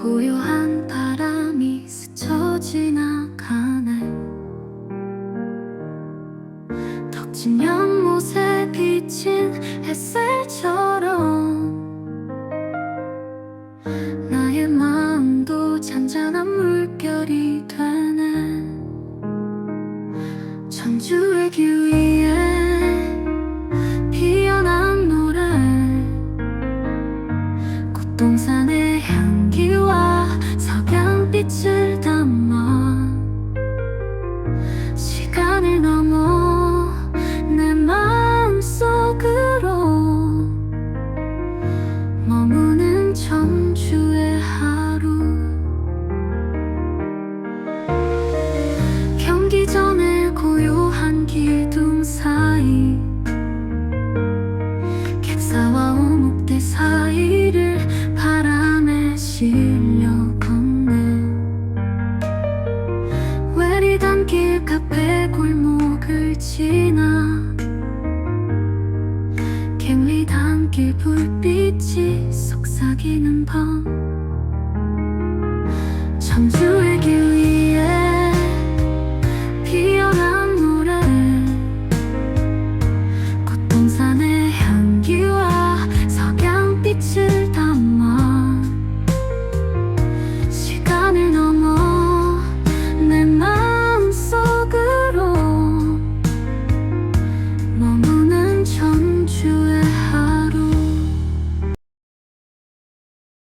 고요한 바람이 스쳐 지나가네. 덕진 연못에 비친 햇살처럼 나의 마음도 잔잔한 물결이 되네. 천주의 길 위에 피어난 노래 꽃동산의 향. 시간을 넘어 내 마음속으로 머무는 청주의 하루. 경기 전에 고요한 기둥 사이 객사와 오목대 사이를 바람에 실려 길 카페 골목을 지나 갱리단길 불빛이 속삭이는 밤. 전주의